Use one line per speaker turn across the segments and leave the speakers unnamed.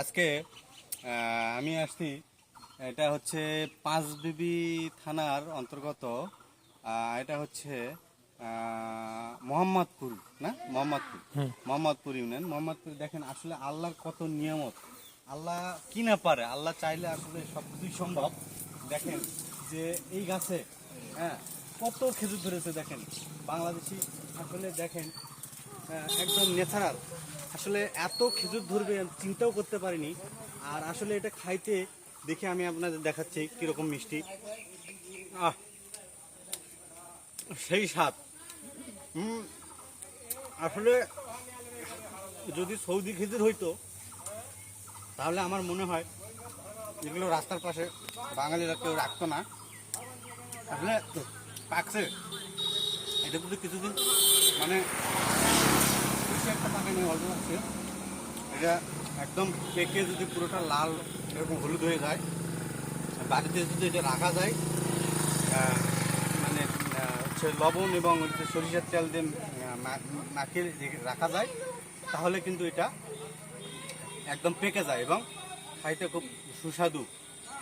আজকে আমি আসছি এটা হচ্ছে পাঁচবিবি থানার অন্তর্গত এটা হচ্ছে মোহাম্মদপুর না? মোহাম্মদপুর। মোহাম্মদপুর ইউনিয়ন। মোহাম্মদপুর দেখেন আসলে আল্লাহর কত নিয়ামত। আল্লাহ কি না পারে? আল্লাহ চাইলে আসলে সব কিছুই সম্ভব। দেখেন যে এই গাছে হ্যাঁ কত খেজুর ধরেছে দেখেন। বাংলাদেশি আসলে দেখেন হ্যাঁ, একদম ন্যাচারাল আসলে এত খেজুর ধরবে চিন্তাও করতে পারিনি। আর আসলে এটা খাইতে দেখে আমি আপনাদের দেখাচ্ছি কীরকম মিষ্টি। আহ সেই স্বাদ। হুম, আসলে যদি সৌদি খেজুর হইতো তাহলে আমার মনে হয় এগুলো রাস্তার পাশে বাঙালিরা কেউ রাখতো না। আসলে পাকছে। এটা কিন্তু কিছুদিন মানে অল্প এটা একদম পেকে যদি পুরোটা লাল এরকম হলুদ হয়ে যায় বাড়িতে যদি এটা রাখা যায় মানে হচ্ছে লবণ এবং সরিষার তেল দিয়ে আহ, মা- মাখিয়ে রাখা যায় তাহলে কিন্তু এটা একদম পেকে যায় এবং খাইতে খুব সুস্বাদু।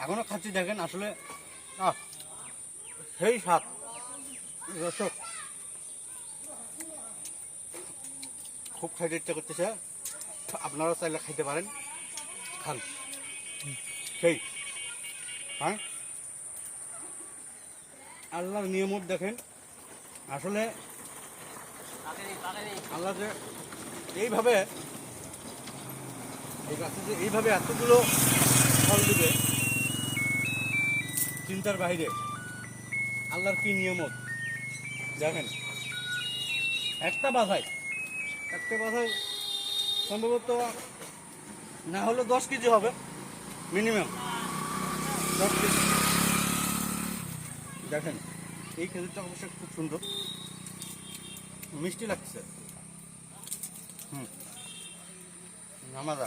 এখনও খাচ্ছি দেখেন আসলে সেই স্বাদ। দর্শক খুব খাইতে ইচ্ছা করতেছে। আপনারাও চাইলে খাইতে পারেন। খান। সেই। হ্যাঁ? আল্লাহর নিয়মত দেখেন। আসলে আল্লাহ যে এইভাবে এই গাছে যে এইভাবে এতগুলো ফল দিবে, চিন্তার বাইরে আল্লাহর কি নিয়মত? দেখেন। একটা বাধায় একটা বাধায় সম্ভবত না হলে দশ কেজি হবে মিনিমাম দশ কেজি। দেখেন, এই খেজুরটা অবশ্যই খুব সুন্দর। মিষ্টি লাগছে। হুম। নামাজা।